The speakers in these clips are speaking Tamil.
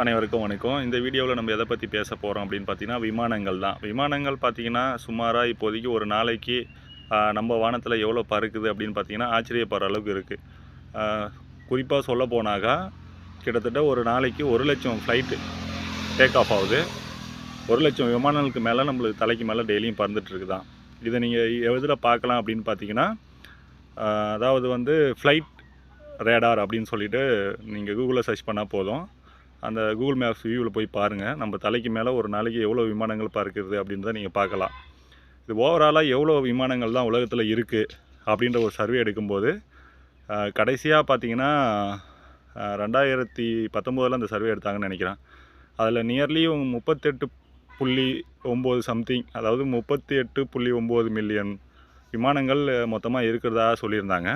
அனைவருக்கும் வணக்கம். இந்த வீடியோவில் நம்ம எதை பற்றி பேச போகிறோம் அப்படின்னு பார்த்தீங்கன்னா விமானங்கள் தான். விமானங்கள் பார்த்தீங்கன்னா சுமாராக இப்போதைக்கு ஒரு நாளைக்கு நம்ம வானத்தில் எவ்வளோ பறக்குது அப்படின்னு பார்த்தீங்கன்னா ஆச்சரியப்படுற அளவுக்கு இருக்குது குறிப்பாக சொல்ல போனாக்கா கிட்டத்தட்ட ஒரு நாளைக்கு ஒரு லட்சம் ஃப்ளைட்டு டேக் ஆஃப் ஆகுது. ஒரு லட்சம் விமானங்களுக்கு மேலே நம்மளுக்கு தலைக்கு மேலே டெய்லியும் பறந்துட்டுருக்கு தான் இதை நீங்கள் எதில் பார்க்கலாம் அப்படின்னு பார்த்தீங்கன்னா அதாவது வந்து ஃப்ளைட் ரேடார் அப்படின்னு சொல்லிட்டு நீங்கள் கூகுளில் சர்ச் பண்ணால் போதும். அந்த கூகுள் மேப்ஸ் வியூவில் போய் பாருங்கள் நம்ம தலைக்கு மேலே ஒரு நாளைக்கு எவ்வளோ விமானங்கள் பார்க்கிறது அப்படின்றத நீங்கள் பார்க்கலாம். இது ஓவராலாக எவ்வளோ விமானங்கள் தான் உலகத்தில் இருக்குது அப்படின்ற ஒரு சர்வே எடுக்கும்போது கடைசியாக பார்த்தீங்கன்னா ரெண்டாயிரத்தி பத்தொம்போதில் அந்த சர்வே எடுத்தாங்கன்னு நினைக்கிறேன். அதில் நியர்லி முப்பத்தெட்டு புள்ளி ஒம்பது சம்திங் அதாவது முப்பத்தி எட்டு புள்ளி ஒம்பது மில்லியன் விமானங்கள் மொத்தமாக இருக்கிறதா சொல்லியிருந்தாங்க.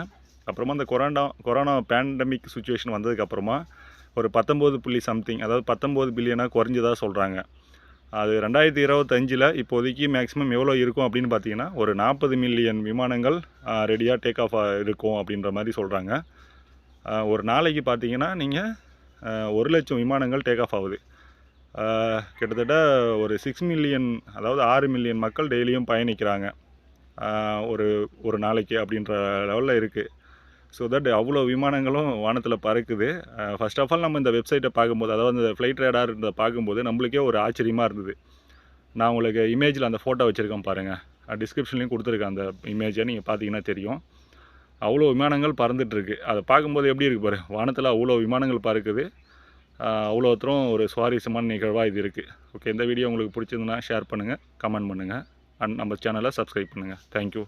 அப்புறமா இந்த கொரோனா கொரோனா பேண்டமிக் சுச்சுவேஷன் வந்ததுக்கப்புறமா ஒரு பத்தொம்போது புள்ளி சம்திங் அதாவது பத்தொம்போது பில்லியனாக குறைஞ்சதாக சொல்கிறாங்க அது ரெண்டாயிரத்தி இருபத்தஞ்சில் இப்போதைக்கு மேக்ஸிமம் எவ்வளோ இருக்கும் அப்படின்னு பார்த்தீங்கன்னா ஒரு நாற்பது மில்லியன் விமானங்கள் ரெடியாக டேக் ஆஃப் இருக்கும் அப்படின்ற மாதிரி சொல்கிறாங்க ஒரு நாளைக்கு பார்த்தீங்கன்னா நீங்கள் ஒரு லட்சம் விமானங்கள் டேக் ஆஃப் ஆகுது. கிட்டத்தட்ட ஒரு சிக்ஸ் மில்லியன் அதாவது ஆறு மில்லியன் மக்கள் டெய்லியும் பயணிக்கிறாங்க. ஒரு ஒரு நாளைக்கு அப்படின்ற லெவலில் இருக்குது ஸோ தட் அவ்வளோ விமானங்களும் வானத்தில் பறக்குது. ஃபர்ஸ்ட் ஆஃப் ஆல் நம்ம இந்த வெப்சைட்டை பார்க்கும்போது அதாவது இந்த ஃப்ளைட் ரேடார் இந்த பார்க்கும்போது நம்மளுக்கே ஒரு ஆச்சரியமாக இருந்தது. நான் உங்களுக்கு இமேஜில் அந்த ஃபோட்டோ வச்சுருக்கேன் பாருங்கள் டிஸ்கிரிப்ஷன்லேயும் கொடுத்துருக்கேன் அந்த இமேஜை நீங்கள் பார்த்தீங்கன்னா தெரியும். அவ்வளோ விமானங்கள் பறந்துட்டுருக்கு. அதை பார்க்கும்போது எப்படி இருக்குது பாரு வானத்தில் அவ்வளோ விமானங்கள் பறக்குது. அவ்வளோ தூரம் ஒரு சுவாரஸ்யமான நிகழ்வாக இது இருக்குது ஓகே இந்த வீடியோ உங்களுக்கு பிடிச்சிருந்துன்னா ஷேர் பண்ணுங்கள் கமெண்ட் பண்ணுங்கள் அண்ட் நம்ம சேனலை சப்ஸ்கிரைப் பண்ணுங்கள் தேங்க்யூ